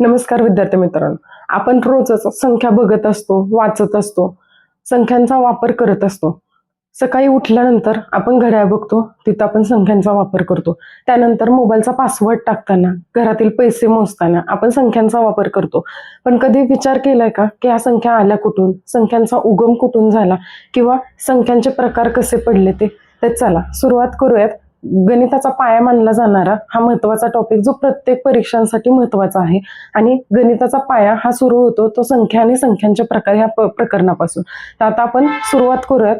नमस्कार विद्यार्थी मित्रांनो. आपण रोजच संख्या बघत असतो वाचत असतो संख्यांचा वापर करत असतो. सकाळी उठल्यानंतर आपण घड्याळ बघतो तिथं आपण संख्यांचा वापर करतो. त्यानंतर मोबाईलचा पासवर्ड टाकताना घरातील पैसे मोजताना आपण संख्यांचा वापर करतो. पण कधी विचार केलाय का की ह्या संख्या आल्या कुठून? संख्यांचा उगम कुठून झाला? किंवा संख्यांचे प्रकार कसे पडले ते? तर चला सुरुवात करूयात. गणिताचा पाया मानला जाणारा हा महत्त्वाचा टॉपिक जो प्रत्येक परीक्षांसाठी महत्त्वाचा आहे. आणि गणिताचा पाया हा सुरू होतो तो संख्या आणि संख्यांचे प्रकार ह्या प्रकरणापासून. तर आता आपण सुरुवात करूयात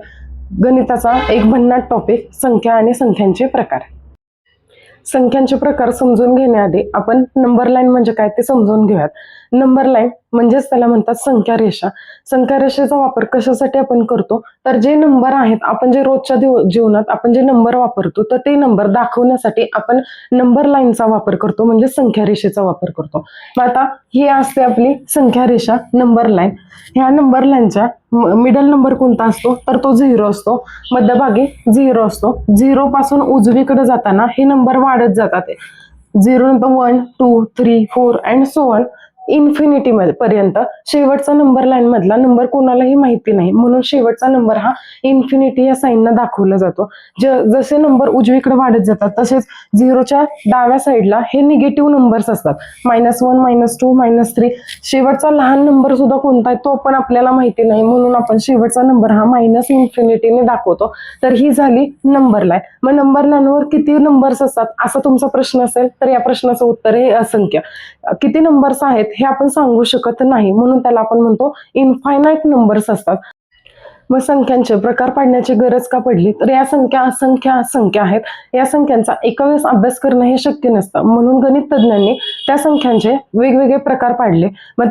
गणिताचा एक भन्नाट टॉपिक संख्या आणि संख्यांचे प्रकार. संख्यांचे प्रकार समजून घेण्याआधी आपण नंबर लाईन म्हणजे काय ते समजून घेऊयात. नंबर लाईन म्हणजेच त्याला म्हणतात संख्या रेषा संख्या रेषेचा वापर कशासाठी आपण करतो? तर जे नंबर आहेत आपण जे रोजच्या जीवनात आपण जे नंबर वापरतो तर ते नंबर दाखवण्यासाठी आपण नंबर लाईनचा वापर करतो म्हणजे संख्या रेषेचा वापर करतो. मग आता ही असते आपली संख्या रेषा नंबर लाईन ह्या नंबर लाईनच्या मिडल नंबर कोणता असतो? तर तो झिरो असतो. मध्यभागी झिरो असतो. झिरो पासून उजवीकडे जाताना हे नंबर वाढत जातात. झिरो नंतर one two three four and so on infinity मध्ये पर्यंत. शेवटचा नंबर लाईन मधला नंबर कोणालाही माहिती नाही. म्हणून शेवटचा नंबर हा इन्फिनिटी या साईननं दाखवला जातो. ज जसे नंबर उजवीकडे वाढत जातात तसेच झिरोच्या डाव्या साईडला हे निगेटिव्ह नंबर्स असतात. Minus one minus two minus three शेवटचा लहान नंबर सुद्धा कोणता आहे तो पण आपल्याला माहिती नाही. म्हणून आपण शेवटचा नंबर हा मायनस इन्फिनिटीने दाखवतो. तर ही झाली नंबर लाईन मग नंबर लाईनवर किती नंबर्स असतात असा तुमचा प्रश्न असेल तर या प्रश्नाचं उत्तर हे असंख्य. किती नंबर्स आहेत हे आपण सांगू शकत नाही. म्हणून त्याला आपण म्हणतो इनफायनाईट नंबर्स असतात. मग संख्यांचे प्रकार पाडण्याची गरज का पडली? तर या संख्या असंख्य संख्या आहेत. या संख्यांचा एका वेळेस अभ्यास करणं हे शक्य नसतं. म्हणून गणित तज्ज्ञांनी त्या संख्यांचे वेगवेगळे प्रकार पाडले. मग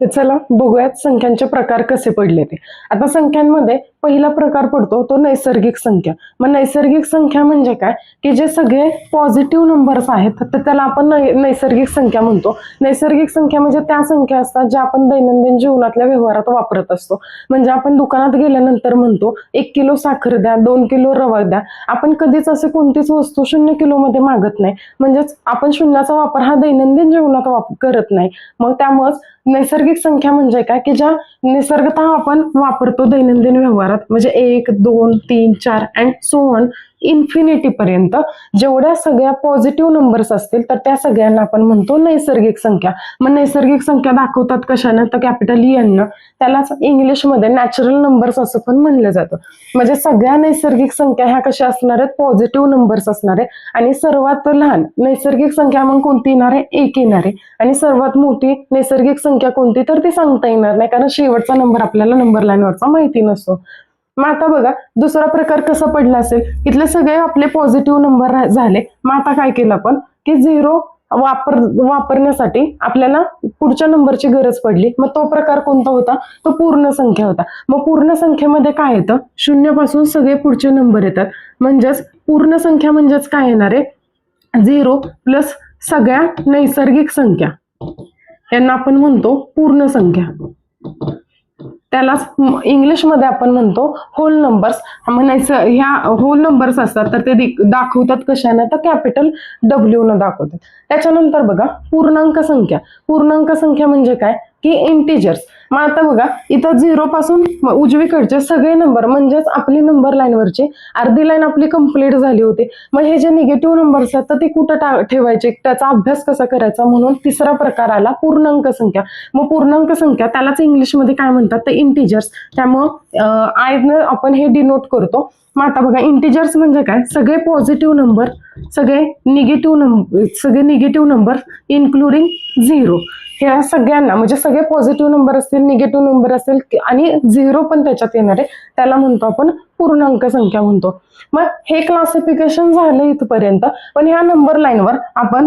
तर चला बघूयात संख्यांचे प्रकार कसे पडले ते. आता संख्यांमध्ये पहिला प्रकार पडतो तो नैसर्गिक संख्या. मग नैसर्गिक संख्या म्हणजे काय? की जे सगळे पॉझिटिव्ह नंबर्स आहेत तर त्याला आपण नैसर्गिक संख्या म्हणतो. नैसर्गिक संख्या म्हणजे त्या संख्या असतात ज्या आपण दैनंदिन जीवनातल्या व्यवहारात वापरत असतो. म्हणजे आपण दुकानात गेल्यानंतर म्हणतो एक किलो साखर द्या दोन किलो रवा द्या. आपण कधीच असे कोणतीच वस्तू शून्य किलोमध्ये मागत नाही. म्हणजेच आपण शून्याचा वापर हा दैनंदिन जीवनात वाप करत नाही. मग त्यामुळेच नैसर्गिक संख्या म्हणजे काय? की ज्या निसर्गतः आपण वापरतो दैनंदिन व्यवहारात म्हणजे एक दोन तीन चार अँड सो इन्फिनिटी पर्यंत जेवढ्या सगळ्या पॉझिटिव्ह नंबर्स असतील तर त्या सगळ्यांना आपण म्हणतो नैसर्गिक संख्या. मग नैसर्गिक संख्या दाखवतात कशानं? तर कॅपिटल एन त्यालाच इंग्लिशमध्ये नॅचरल नंबर्स असं पण म्हणलं जातं. म्हणजे सगळ्या नैसर्गिक संख्या ह्या कशा असणार आहेत? पॉझिटिव्ह नंबर्स असणार आहे आणि सर्वात लहान नैसर्गिक संख्या मग कोणती येणार आहे? एक येणार आहे. आणि सर्वात मोठी नैसर्गिक संख्या कोणती? तर ती सांगता येणार नाही कारण शेवटचा नंबर आपल्याला नंबर लाईनवरचा माहिती नसतो. मग आता बघा दुसरा प्रकार कसा पडला असेल? इथले सगळे आपले पॉझिटिव्ह नंबर झाले. मग आता काय केलं आपण? की झिरो वापर वापरण्यासाठी आपल्याला पुढच्या नंबरची गरज पडली. मग तो प्रकार कोणता होता? तो पूर्ण संख्या होता. मग पूर्ण संख्येमध्ये काय येतं? शून्यापासून सगळे पुढचे नंबर येतात. म्हणजेच पूर्ण संख्या म्हणजेच काय येणार आहे? झिरो प्लस सगळ्या नैसर्गिक संख्या. यांना आपण म्हणतो पूर्ण संख्या. त्यालाच इंग्लिशमध्ये आपण म्हणतो होल नंबर्स म्हणायचं ह्या होल नंबर्स असतात तर ते दाखवतात कशाने? तर कॅपिटल डब्ल्यू न दाखवतात. त्याच्यानंतर बघा पूर्णांक संख्या. पूर्णांक संख्या म्हणजे काय? की इंटिजर्स मग आता बघा इथं झिरो पासून उजवीकडचे सगळे नंबर म्हणजेच आपली नंबर लाईनवरचे अर्धी लाईन आपली कंप्लीट झाली होती. मग हे जे निगेटिव्ह नंबर्स आहेत तर ते कुठं ठेवायचे? त्याचा अभ्यास कसा करायचा? म्हणून तिसरा प्रकार आला पूर्णांक संख्या. मग पूर्णांक संख्या त्यालाच इंग्लिशमध्ये काय म्हणतात? तर इंटिजर्स त्यामुळं आयनं आपण हे डिनोट करतो. मग आता बघा इंटिजर्स म्हणजे काय? सगळे पॉझिटिव्ह नंबर सगळे निगेटिव्ह नंबर सगळे निगेटिव्ह नंबर इन्क्लुडिंग झिरो ह्या सगळ्यांना म्हणजे सगळे पॉझिटिव्ह नंबर असतील निगेटिव्ह नंबर असेल आणि झिरो पण त्याच्यात येणार आहे. त्याला म्हणतो आपण पूर्णांक संख्या म्हणतो. मग हे क्लासिफिकेशन झालं इथपर्यंत. पण ह्या नंबर लाईनवर आपण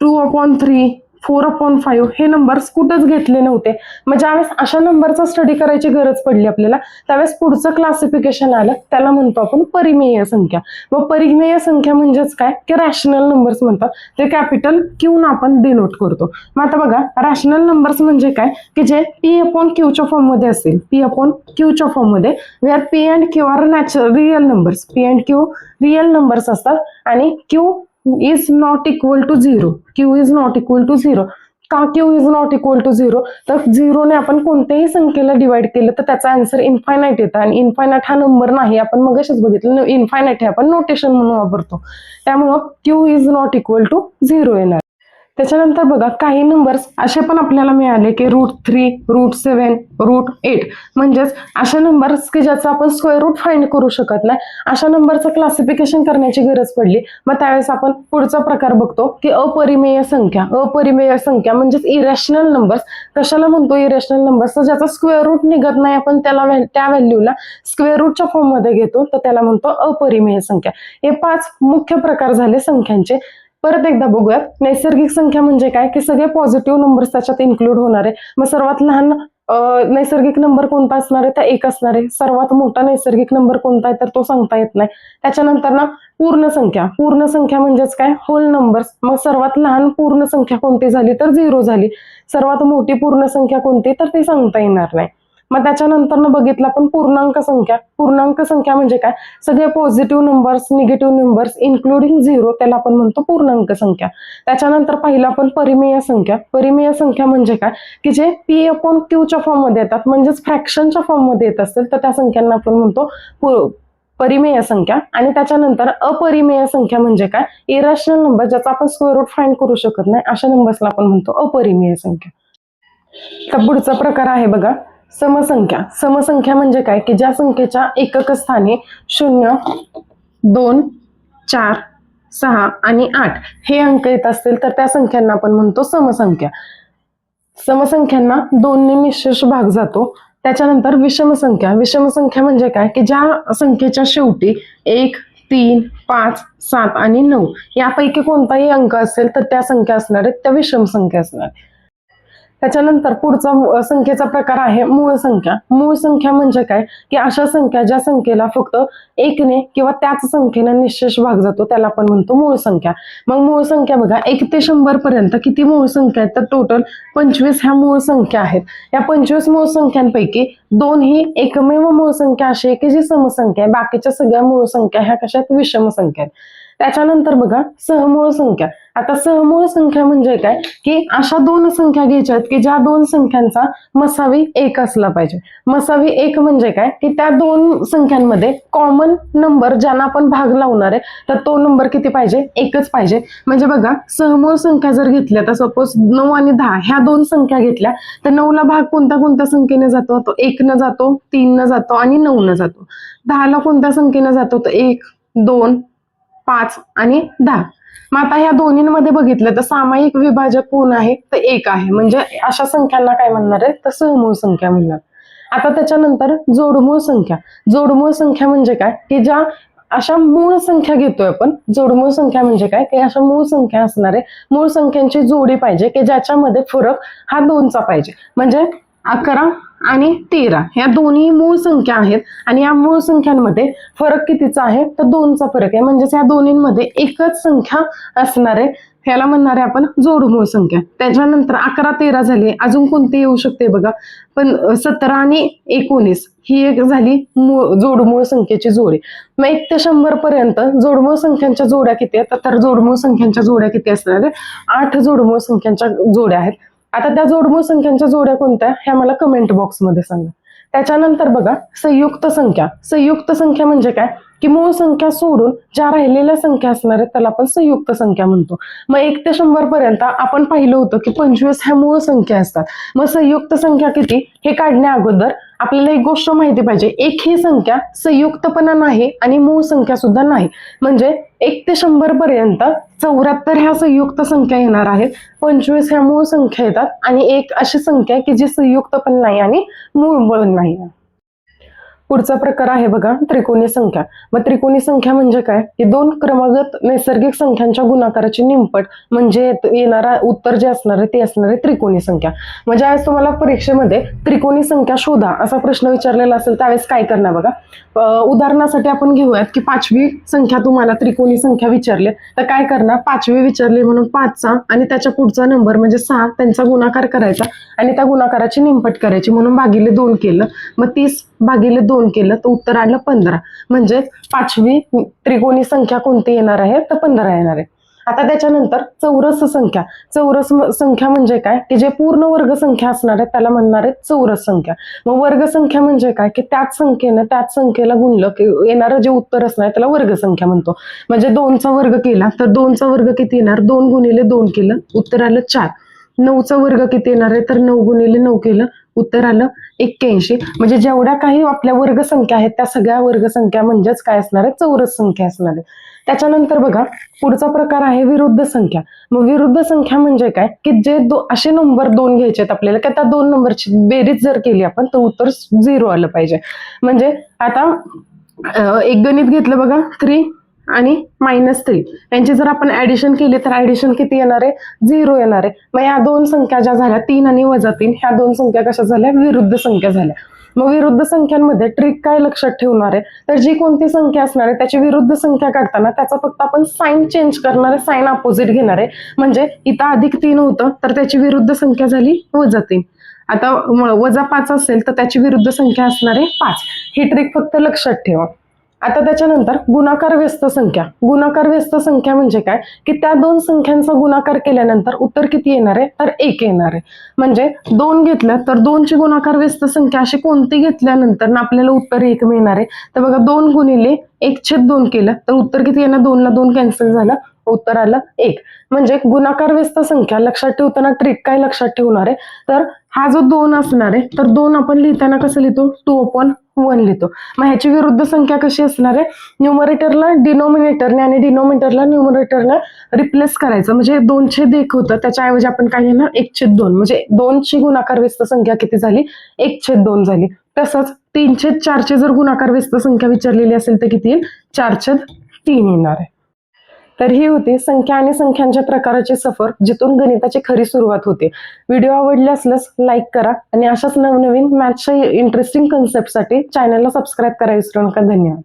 two upon three four upon five हे नंबर्स कुठंच घेतले नव्हते. मग ज्यावेळेस अशा नंबरचा स्टडी करायची गरज पडली आपल्याला त्यावेळेस पुढचं क्लासिफिकेशन आलं त्याला म्हणतो आपण परिमेय संख्या. मग परिमेय संख्या म्हणजेच काय? की रॅशनल नंबर्स म्हणतात. ते कॅपिटल क्यून आपण डिनोट करतो. मग आता बघा रॅशनल नंबर्स म्हणजे काय? की जे पी अपॉन क्यूच्या फॉर्ममध्ये असेल पी अपॉन क्यूच्या फॉर्ममध्ये where P and Q are natural real numbers P and Q real numbers असतात आणि Q is not equal to zero Q is not equal to zero का Q is not equal to zero तर झिरोने आपण कोणत्याही संख्येला divide केलं तर त्याचा आन्सर इन्फायनाईट येतं. आणि इन्फायनाईट हा नंबर नाही. आपण मग बघितलं इन्फायनाईट हे आपण नोटेशन म्हणून वापरतो. त्यामुळं Q is not equal to zero येणार. त्याच्यानंतर बघा काही नंबर्स असे पण आपल्याला मिळाले की root three root seven root eight म्हणजेच अशा नंबर्स की ज्याचा आपण स्क्वेअर रूट फाइंड करू शकत नाही अशा नंबरचं क्लासिफिकेशन करण्याची गरज पडली. मग त्यावेळेस आपण पुढचा प्रकार बघतो की अपरिमेय संख्या. अपरिमेय संख्या म्हणजेच इरॅशनल नंबर्स कशाला म्हणतो इरॅशनल नंबर्स तर ज्याचा स्क्वेअर रूट निघत नाही आपण त्याला त्या व्हॅल्यूला स्क्वेअर रूटच्या फॉर्ममध्ये घेतो. तर त्याला म्हणतो अपरिमेय संख्या. हे पाच मुख्य प्रकार झाले संख्यांचे. परत एकदा बघूयात. नैसर्गिक संख्या म्हणजे काय? की सगळे पॉझिटिव्ह नंबर्स त्याच्यात इन्क्लूड होणार आहे. मग सर्वात लहान नैसर्गिक नंबर कोणता असणार आहे? तर एक असणार आहे. सर्वात मोठा नैसर्गिक नंबर कोणता आहे? तर तो सांगता येत नाही. त्याच्यानंतर ना पूर्ण संख्या. पूर्ण संख्या म्हणजेच काय? होल नंबर्स मग सर्वात लहान पूर्ण संख्या कोणती झाली? तर झिरो झाली. सर्वात मोठी पूर्ण संख्या कोणती? तर ती सांगता येणार नाही. मग त्याच्यानंतर बघितलं आपण पूर्णांक संख्या. पूर्णांक संख्या म्हणजे काय? सगळे positive numbers negative numbers including zero त्याला आपण म्हणतो पूर्णांक संख्या. त्याच्यानंतर पाहिलं आपण परिमेय संख्या. परिमेय संख्या म्हणजे काय? की जे पी अपॉन क्यूच्या फॉर्ममध्ये येतात म्हणजेच फ्रॅक्शनच्या फॉर्ममध्ये येत असतील तर त्या संख्यांना आपण म्हणतो परिमेय संख्या. आणि त्याच्यानंतर अपरिमेय संख्या म्हणजे काय? इरॅशनल नंबर ज्याचा आपण स्क्वेअर रूट फाईंड करू शकत नाही अशा नंबर्सला आपण म्हणतो अपरिमेय संख्या. तर पुढचा प्रकार आहे बघा. समसंख्या. समसंख्या म्हणजे काय? की ज्या संख्येच्या एकक स्थानी शून्य दोन चार सहा आणि आठ हे अंक येत असतील तर त्या संख्यांना आपण म्हणतो समसंख्या. समसंख्यांना दोनने निशेष भाग जातो. त्याच्यानंतर विषम संख्या विषम संख्या म्हणजे काय? की ज्या संख्येच्या शेवटी एक तीन पाच सात आणि नऊ यापैकी कोणताही अंक असेल तर त्या संख्या असणार आहेत त्या विषम संख्या असणार आहेत. त्याच्यानंतर पुढचा संख्येचा प्रकार आहे मूळ संख्या. मूळ संख्या म्हणजे काय? की अशा संख्या ज्या संख्येला फक्त एकने किंवा त्याच संख्येने निशेष भाग जातो त्याला आपण म्हणतो मूळ संख्या. मग मूळ संख्या बघा एक ते शंभर पर्यंत किती मूळ संख्या आहेत? तर टोटल पंचवीस ह्या मूळ संख्या आहेत. या पंचवीस मूळ संख्यांपैकी दोन ही एकमेव मूळ संख्या अशी आहे की जी समसंख्या आहे. बाकीच्या सगळ्या मूळ संख्या ह्या कशा आहेत? विषम संख्या आहेत. त्याच्यानंतर बघा सहमूळ संख्या. आता सहमूळ संख्या म्हणजे काय? की अशा दोन संख्या घ्यायच्या आहेत की ज्या दोन संख्यांचा मसावी एक असला पाहिजे. मसावी एक म्हणजे काय? की त्या दोन संख्यांमध्ये कॉमन नंबर ज्यांना आपण भाग लावणार आहे तर तो नंबर किती पाहिजे? एकच पाहिजे. म्हणजे बघा सहमूळ संख्या जर घेतल्या तर सपोज नऊ आणि दहा ह्या दोन संख्या घेतल्या तर नऊला भाग कोणत्या कोणत्या संख्येने जातो? तो एक न जातो तीन न जातो आणि नऊ न जातो. दहाला कोणत्या संख्येने जातो? तर एक दोन पाच आणि दहा. मग आता ह्या दोन्हीमध्ये बघितलं तर सामायिक विभाजक कोण आहे? तर एक आहे. म्हणजे अशा संख्यांना काय म्हणणार आहे? तर सहमूळ संख्या म्हणणार. आता त्याच्यानंतर जोडमूळ संख्या. जोडमूळ संख्या म्हणजे काय? की ज्या अशा मूळ संख्या घेतोय आपण जोडमूळ संख्या म्हणजे काय? की अशा मूळ संख्या असणार आहे. मूळ संख्यांची जोडी पाहिजे की ज्याच्यामध्ये फरक हा दोनचा पाहिजे. म्हणजे अकरा आणि तेरा. ह्या दोन्ही मूळ संख्या आहेत आणि या मूळ संख्यांमध्ये फरक कितीचा आहे? तर दोनचा फरक आहे. म्हणजेच या दोन्हींमध्ये एकच संख्या असणार आहे. ह्याला म्हणणार आहे आपण जोडमूळ संख्या. त्याच्यानंतर अकरा तेरा झाली. अजून कोणती येऊ शकते बघा? पण सतरा आणि एकोणीस ही एक झाली मूळ जोडमूळ संख्येची जोडी. मग एक ते शंभर पर्यंत जोडमूळ संख्यांच्या जोड्या किती आहेत? तर जोडमूळ संख्यांच्या जोड्या किती असणार आहेत? आठ जोडमूळ संख्यांच्या जोड्या आहेत. आता त्या जोडमूळ संख्यांच्या जोड्या कोणत्या ह्या मला कमेंट बॉक्समध्ये सांगा. त्याच्यानंतर बघा संयुक्त संख्या. संयुक्त संख्या म्हणजे काय? की मूळ संख्या सोडून ज्या राहिलेल्या संख्या असणार आहेत त्याला आपण संयुक्त संख्या म्हणतो. मग एक ते शंभर पर्यंत आपण पाहिलं होतं की पंचवीस ह्या मूळ संख्या असतात. मग संयुक्त संख्या किती? हे काढण्या अगोदर आपल्याला एक गोष्ट माहिती पाहिजे. एक ही संख्या संयुक्तपणा नाही आणि मूळ संख्या सुद्धा नाही. म्हणजे एक ते शंभर पर्यंत चौऱ्याहत्तर ह्या संयुक्त संख्या येणार आहेत पंचवीस ह्या मूळ संख्या येतात आणि एक अशी संख्या की जी संयुक्त पण नाही आणि मूळ पण नाही. पुढचा प्रकार आहे बघा त्रिकोणी संख्या. मग त्रिकोणी संख्या म्हणजे काय? की दोन क्रमागत नैसर्गिक संख्यांच्या गुणाकाराची निंपट म्हणजे येणारा उत्तर जे असणार आहे ते असणार आहे त्रिकोणी संख्या. म्हणजे आज तुम्हाला परीक्षेमध्ये त्रिकोणी संख्या शोधा असा प्रश्न विचारलेला असेल त्यावेळेस काय करणार बघा? उदाहरणासाठी आपण घेऊयात की पाचवी संख्या तुम्हाला त्रिकोणी संख्या विचारली. तर काय करणार? पाचवी विचारली म्हणून पाचचा आणि त्याच्या पुढचा नंबर म्हणजे सहा त्यांचा गुणाकार करायचा आणि त्या गुणाकाराची निंपट करायची म्हणून भागिले दोन केलं. मग तीस भागिले दोन केलं तर उत्तर आलं पंधरा. म्हणजे पाचवी त्रिकोणी संख्या कोणती येणार आहे? तर पंधरा येणार आहे. आता त्याच्यानंतर चौरस संख्या. चौरस संख्या म्हणजे काय? की जे पूर्ण वर्ग संख्या असणार आहे त्याला म्हणणार आहे चौरस संख्या. मग वर्ग संख्या म्हणजे काय? की त्याच संख्येनं त्याच संख्येला गुणलं की येणारं जे उत्तर असणार आहे त्याला वर्ग संख्या म्हणतो. म्हणजे दोनचा वर्ग केला तर दोनचा वर्ग किती येणार? दोन गुणिले दोन केलं उत्तर आलं चार. नऊचा वर्ग किती येणार आहे? तर नऊ गुणिले नऊ केलं उत्तर आलं एक्क्याऐंशी. म्हणजे जेवढ्या काही आपल्या वर्गसंख्या आहेत त्या सगळ्या वर्गसंख्या म्हणजेच काय असणार आहे चौरस संख्या असणार आहे त्याच्यानंतर बघा पुढचा प्रकार आहे विरुद्ध संख्या. मग विरुद्ध संख्या म्हणजे काय? की जे दो असे नंबर दोन घ्यायचे आहेत आपल्याला की त्या दोन नंबरची बेरीज जर केली आपण तर उत्तर झिरो आलं पाहिजे. म्हणजे आता एक गणित घेतलं बघा थ्री आणि मायनस थ्री यांची जर आपण ऍडिशन केली तर ऍडिशन किती येणार आहे? झिरो येणार आहे. मग या दोन संख्या ज्या झाल्या तीन आणि वजा तीन ह्या दोन संख्या कशा झाल्या? विरुद्ध संख्या झाल्या. मग विरुद्ध संख्यांमध्ये ट्रिक काय लक्षात ठेवणार आहे? तर जी कोणती संख्या असणार आहे त्याची विरुद्ध संख्या काढताना त्याचा फक्त आपण साईन चेंज करणार आहे साईन अपोजिट घेणार आहे. म्हणजे इथं अधिक तीन होतं तर त्याची विरुद्ध संख्या झाली वजा तीन. आता वजा पाच असेल तर त्याची विरुद्ध संख्या असणार आहे पाच. ही ट्रिक फक्त लक्षात ठेवा. आता त्याच्यानंतर गुणाकार व्यस्त संख्या. गुणाकार व्यस्त संख्या म्हणजे काय? की त्या दोन संख्यांचा गुणाकार केल्यानंतर उत्तर किती येणार आहे? तर एक येणार आहे. म्हणजे दोन घेतलं तर दोनची गुणाकार व्यस्त संख्या अशी कोणती घेतल्यानंतर ना आपल्याला उत्तर एक मिळणार आहे? तर बघा दोन गुणिले एक छेद दोन केलं तर उत्तर किती येणार? दोनला दोन कॅन्सल झालं. उत्तर आलं एक. म्हणजे गुणाकार व्यस्त संख्या लक्षात ठेवताना ट्रिक काय लक्षात ठेवणार आहे? तर हा जो दोन असणार आहे तर दोन आपण लिहिताना कसं लिहितो? टू अपॉन वन लिहितो. मग ह्याची विरुद्ध संख्या कशी असणार आहे? न्युमरेटरला डिनोमिनेटरने आणि डिनोमिनेटरला न्युमरेटरला रिप्लेस करायचं. म्हणजे दोन छेद एक होतं त्याच्याऐवजी आपण काय लिहिणार? एक छेद दोन. म्हणजे दोनची गुणाकार व्यस्त संख्या किती झाली? एक छेद दोन झाली. तसंच तीन छेद चारचे जर गुणाकार व्यस्त संख्या विचारलेली असेल तर किती येईल? चार छेद तीन येणार आहे. तर ही होती संख्या आणि संख्यांच्या प्रकाराची सफर जिथून गणिताची खरी सुरुवात होते. व्हिडिओ आवडले असल्यास लाईक करा आणि अशाच नवनवीन मॅथ्सच्या इंटरेस्टिंग कन्सेप्टसाठी चॅनलला सबस्क्राईब करा विसरू नका. धन्यवाद.